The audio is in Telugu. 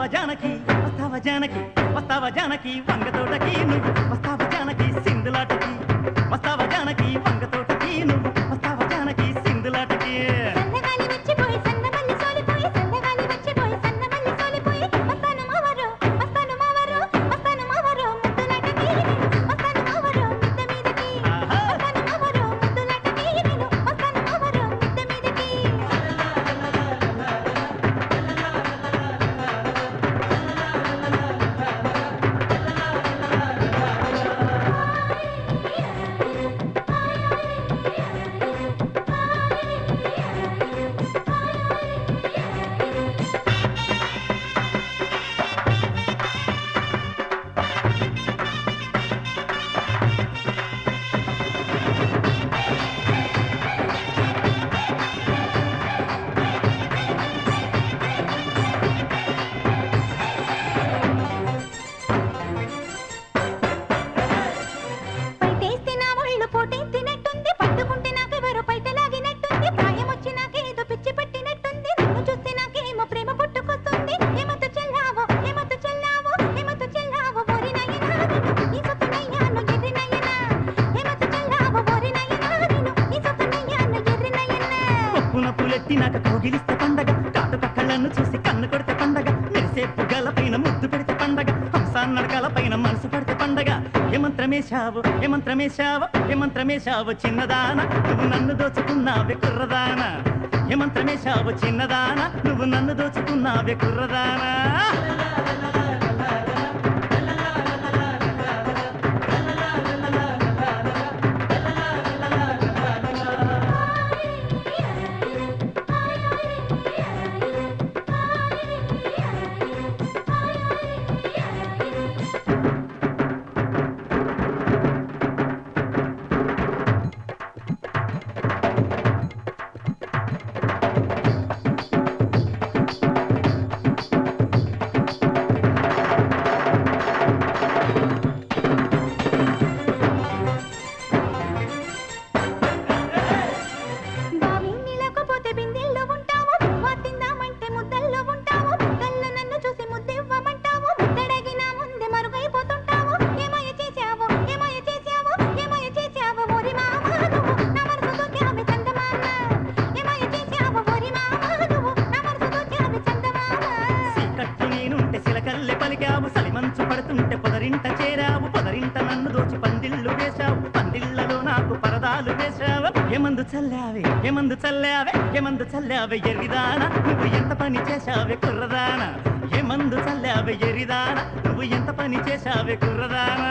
వస్తావ జానకి? వస్తావ జానకి? వస్తావ జానకి? వంగ తోటకి నువ్వు. వస్తావ జానకి? సింధులాటకి వస్తావ కొప్పున కోగిలిస్తే పండగ. కాటుక కళ్ళను చూసి కన్ను కొడితే పండగ. మెరిసే పుగ్గల పైన ముద్దు పెడితే పండగ. హంసాన్నడకల పైన మనసు పడితే పండగ. ఏ మంత్రమేశావు ఏ మంత్రమేశావు ఏ మంత్రమేశావు చిన్నదాన. నువ్వు నన్ను దోచుకున్నావే కుర్రదాన. ఏ మంత్రమేశావు చిన్నదాన. నువ్వు నన్ను దోచుకున్నావే కుర్రదానా. పొదరింట పందిళ్ళు వేశావు. పందిళ్ళలో నాకు పరదాలు వేశావు. ఏమందు చల్లావే ఏమందు చల్లావే ఏమందు చల్లావే ఎరిదాన నువ్వు ఎంత పని చేశావే కుర్రదానా? ఏమందు చల్లావే ఎరిదాన నువ్వు ఎంత పని చేశావే కుర్రదానా?